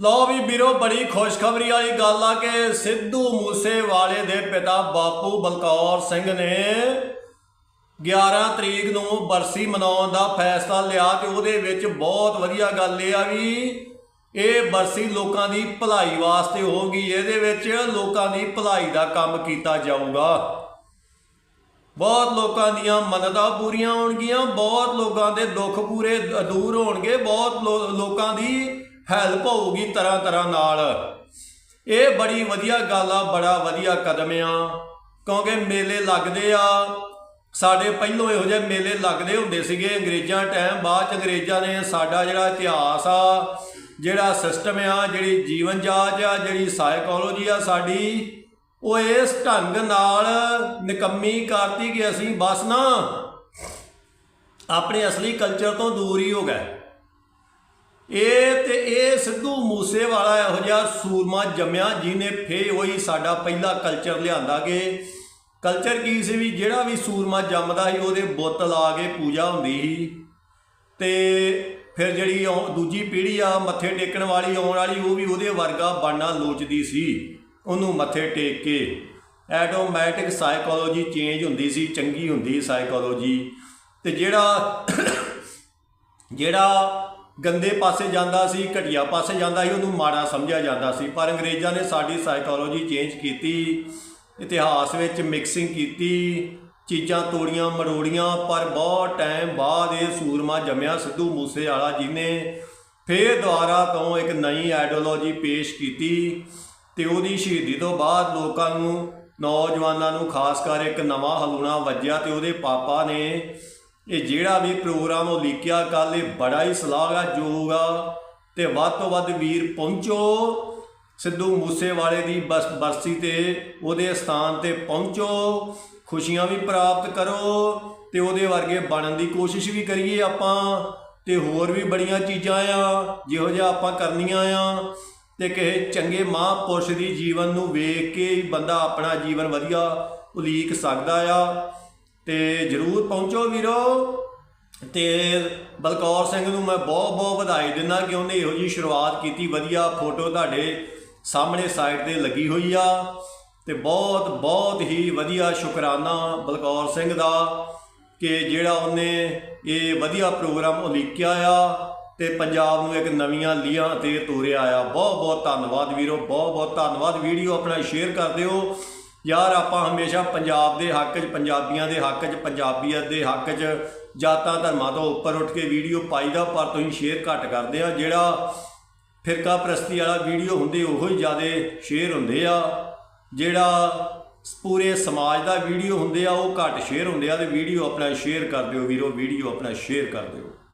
ਲਓ ਵੀ ਵੀਰੋ, ਬੜੀ ਖੁਸ਼ਖਬਰੀ ਵਾਲੀ ਗੱਲ ਆ ਕਿ ਸਿੱਧੂ ਮੂਸੇਵਾਲੇ ਦੇ ਪਿਤਾ ਬਾਪੂ ਬਲਕੌਰ ਸਿੰਘ ਨੇ 11 ਤਰੀਕ ਨੂੰ ਬਰਸੀ ਮਨਾਉਣ ਦਾ ਫੈਸਲਾ ਲਿਆ ਤੇ ਉਹਦੇ ਵਿੱਚ ਬਹੁਤ ਵਧੀਆ ਗੱਲ ਇਹ ਆ ਵੀ ਇਹ ਬਰਸੀ ਲੋਕਾਂ ਦੀ ਭਲਾਈ ਵਾਸਤੇ ਹੋਊਗੀ, ਇਹਦੇ ਵਿੱਚ ਲੋਕਾਂ ਦੀ ਭਲਾਈ ਦਾ ਕੰਮ ਕੀਤਾ ਜਾਊਗਾ। ਬਹੁਤ ਲੋਕਾਂ ਦੀਆਂ ਮਦਦਾਂ ਪੂਰੀਆਂ ਹੋਣਗੀਆਂ, ਬਹੁਤ ਲੋਕਾਂ ਦੇ ਦੁੱਖ ਪੂਰੇ ਦੂਰ ਹੋਣਗੇ, ਬਹੁਤ ਲੋ- ਲੋਕਾਂ ਦੀ ਹੈਲਪ ਹੋਊਗੀ ਤਰ੍ਹਾਂ ਤਰ੍ਹਾਂ ਨਾਲ। ਇਹ ਬੜੀ ਵਧੀਆ ਗੱਲ ਆ, ਬੜਾ ਵਧੀਆ ਕਦਮ ਆ। ਕਿਉਂਕਿ ਮੇਲੇ ਲੱਗਦੇ ਆ। ਸਾਡੇ ਪਹਿਲੋਂ ਇਹੋ ਜਿਹੇ ਮੇਲੇ ਲੱਗਦੇ ਹੁੰਦੇ ਸੀਗੇ। ਅੰਗਰੇਜ਼ਾਂ ਟਾਈਮ ਬਾਅਦ ਚ ਅੰਗਰੇਜ਼ਾਂ ਨੇ ਸਾਡਾ ਜਿਹੜਾ ਇਤਿਹਾਸ ਆ, ਜਿਹੜਾ ਸਿਸਟਮ ਆ, ਜਿਹੜੀ ਜੀਵਨ ਜਾਚ ਆ, ਜਿਹੜੀ ਸਾਈਕੋਲੋਜੀ ਆ ਸਾਡੀ, ਉਹ ਇਸ ਢੰਗ ਨਾਲ ਨਿਕੰਮੀ ਕਰਤੀ ਕਿ ਅਸੀਂ ਬਸ ਨਾ ਆਪਣੇ ਅਸਲੀ ਕਲਚਰ ਤੋਂ ਦੂਰ ਹੀ ਹੋ ਗਏ। ਇਹ ਤੇ ਇਹ ਸਿੱਧੂ ਮੂਸੇਵਾਲਾ ਇਹੋ ਜਿਹਾ ਸੂਰਮਾ ਜੰਮਿਆ ਜਿਹਨੇ ਫੇ ਉਹੀ ਸਾਡਾ ਪਹਿਲਾ ਕਲਚਰ ਲਿਆਂਦਾ ਕਿ ਕਲਚਰ ਕੀ ਸੀ ਵੀ ਜਿਹੜਾ ਵੀ ਸੂਰਮਾ ਜੰਮਦਾ ਸੀ, ਉਹਦੇ ਬੁੱਤ ਲਾ ਕੇ ਪੂਜਾ ਹੁੰਦੀ ਸੀ। ਤੇ ਫਿਰ ਜਿਹੜੀ ਆਉ- ਦੂਜੀ ਪੀੜ੍ਹੀ ਆ, ਮੱਥੇ ਟੇਕਣ ਵਾਲੀ, ਆਉਣ ਵਾਲੀ, ਉਹ ਵੀ ਉਹਦੇ ਵਰਗਾ ਬਣਨਾ ਲੋਚਦੀ ਸੀ। ਉਹਨੂੰ ਮੱਥੇ ਟੇਕ ਕੇ ਐਟੋਮੈਟਿਕ ਸਾਈਕੋਲੋਜੀ ਚੇਂਜ ਹੁੰਦੀ ਸੀ, ਚੰਗੀ ਹੁੰਦੀ ਸਾਈਕੋਲੋਜੀ ਤੇ ਜਿਹੜਾ ਜਿਹੜਾ ਗੰਦੇ ਪਾਸੇ ਜਾਂਦਾ ਸੀ, ਘਟੀਆ ਪਾਸੇ ਜਾਂਦਾ ਸੀ, ਉਹਨੂੰ ਮਾੜਾ ਸਮਝਿਆ ਜਾਂਦਾ ਸੀ। ਪਰ ਅੰਗਰੇਜ਼ਾਂ ਨੇ ਸਾਡੀ ਸਾਈਕੋਲੋਜੀ ਚੇਂਜ ਕੀਤੀ, ਇਤਿਹਾਸ ਵਿੱਚ ਮਿਕਸਿੰਗ ਕੀਤੀ, ਚੀਜ਼ਾਂ ਤੋੜੀਆਂ, ਮਰੋੜੀਆਂ, ਪਰ ਬਹੁਤ ਟਾਈਮ ਬਾਅਦ ਇਹ ਸੂਰਮਾ ਜੰਮਿਆ ਸਿੱਧੂ ਮੂਸੇਵਾਲਾ ਜੀ ਨੇ। ਫੇਰ ਦੁਬਾਰਾ ਤੋਂ ਇੱਕ ਨਈ ਆਈਡੀਓਲੋਜੀ ਪੇਸ਼ ਕੀਤੀ ਤੇ ਉਹਦੀ ਸ਼ਹੀਦੀ ਤੋਂ ਬਾਅਦ ਲੋਕਾਂ ਨੂੰ, ਨੌਜਵਾਨਾਂ ਨੂੰ ਖਾਸ ਕਰ ਇੱਕ ਨਵਾਂ ਹਲੂਣਾ ਵੱਜਿਆ ਤੇ ਉਹਦੇ ਪਾਪਾ ਨੇ ਇਹ ਜਿਹੜਾ ਵੀ ਪ੍ਰੋਗਰਾਮ ਉਹ ਲਿਖਿਆ ਕੱਲ ਇਹ ਬੜਾ ਹੀ ਸ਼ਲਾਘਾਯੋਗ ਆ ਤੇ ਵੱਧ ਤੋਂ ਵੱਧ ਵੀਰ ਪਹੁੰਚੋ, ਸਿੱਧੂ ਮੂਸੇਵਾਲੇ ਦੀ ਬਸ, ਬਰਸੀ ਤੇ, ਉਹਦੇ ਸਥਾਨ ਤੇ ਪਹੁੰਚੋ, ਖੁਸ਼ੀਆਂ ਵੀ ਪ੍ਰਾਪਤ ਕਰੋ, ਤੇ ਉਹਦੇ ਵਰਗੇ ਬਣਨ ਦੀ ਕੋਸ਼ਿਸ਼ ਵੀ ਕਰੀਏ ਆਪਾਂ, ਤੇ ਹੋਰ ਵੀ ਬੜੀਆਂ ਚੀਜ਼ਾਂ ਆ, ਜਿਹੋ ਜਿਹਾ ਆਪਾਂ ਕਰਨੀਆਂ ਆ। ਤੇ ਕਿਸੇ ਚੰਗੇ ਮਹਾਂਪੁਰਸ਼ ਦੀ ਜੀਵਨ ਨੂੰ ਵੇਖ ਕੇ ਹੀ ਬੰਦਾ ਆਪਣਾ ਜੀਵਨ ਵਧੀਆ ਉਲੀਕ ਸਕਦਾ ਆ। ਤੇ ਜਰੂਰ ਪਹੁੰਚੋ ਵੀਰੋ। ਤੇ ਬਲਕੌਰ ਸਿੰਘ ਨੂੰ ਮੈਂ ਬਹੁਤ ਬਹੁਤ ਵਧਾਈ ਦਿੰਦਾ ਕਿ ਉਹਨੇ ਇਹੋ ਜੀ ਸ਼ੁਰੂਆਤ ਕੀਤੀ। ਵਧੀਆ ਫੋਟੋ ਤੁਹਾਡੇ ਸਾਹਮਣੇ ਸਾਈਡ ਤੇ ਲੱਗੀ ਹੋਈ ਆ। ਤੇ ਬਹੁਤ ਬਹੁਤ ਹੀ ਵਧੀਆ ਸ਼ੁਕਰਾਨਾ ਬਲਕੌਰ ਸਿੰਘ ਦਾ ਕਿ ਜਿਹੜਾ ਉਹਨੇ ਇਹ ਵਧੀਆ ਪ੍ਰੋਗਰਾਮ ਉਲੀਕਿਆ ਆ ਤੇ ਪੰਜਾਬ ਨੂੰ ਇੱਕ ਨਵੀਆਂ ਲੀਹਾਂ ਤੇ ਤੋਰਿਆ ਆ। ਬਹੁਤ ਬਹੁਤ ਧੰਨਵਾਦ ਵੀਰੋ। ਬਹੁਤ ਬਹੁਤ ਧੰਨਵਾਦ। ਵੀਡੀਓ ਆਪਣਾ ਸ਼ੇਅਰ ਕਰ ਦਿਓ। ਯਾਰ ਆਪਾਂ ਹਮੇਸ਼ਾ ਪੰਜਾਬ ਦੇ ਹੱਕ 'ਚ, ਪੰਜਾਬੀਆਂ ਦੇ ਹੱਕ 'ਚ, ਪੰਜਾਬੀਅਤ ਦੇ ਹੱਕ 'ਚ ਜਾਤਾਂ ਧਰਮਾਂ ਤੋਂ ਉੱਪਰ ਉੱਠ ਕੇ ਵੀਡੀਓ ਪਾਈਦਾ ਪਰ ਤੁਸੀਂ ਸ਼ੇਅਰ ਘੱਟ ਕਰਦੇ ਆ। ਜਿਹੜਾ ਫਿਰਕਾ ਪ੍ਰਸਤੀ ਵਾਲਾ ਵੀਡੀਓ ਹੁੰਦੇ, ਉਹੋ ਹੀ ਜ਼ਿਆਦਾ ਸ਼ੇਅਰ ਹੁੰਦੇ ਆ। ਜਿਹੜਾ ਪੂਰੇ ਸਮਾਜ ਦਾ ਵੀਡੀਓ ਹੁੰਦੇ ਆ, ਉਹ ਘੱਟ ਸ਼ੇਅਰ ਹੁੰਦੇ ਆ। ਤੇ ਵੀਡੀਓ ਆਪਣਾ ਸ਼ੇਅਰ ਕਰ ਦਿਓ ਵੀਰੋ, ਵੀਡੀਓ ਆਪਣਾ ਸ਼ੇਅਰ ਕਰ ਦਿਓ।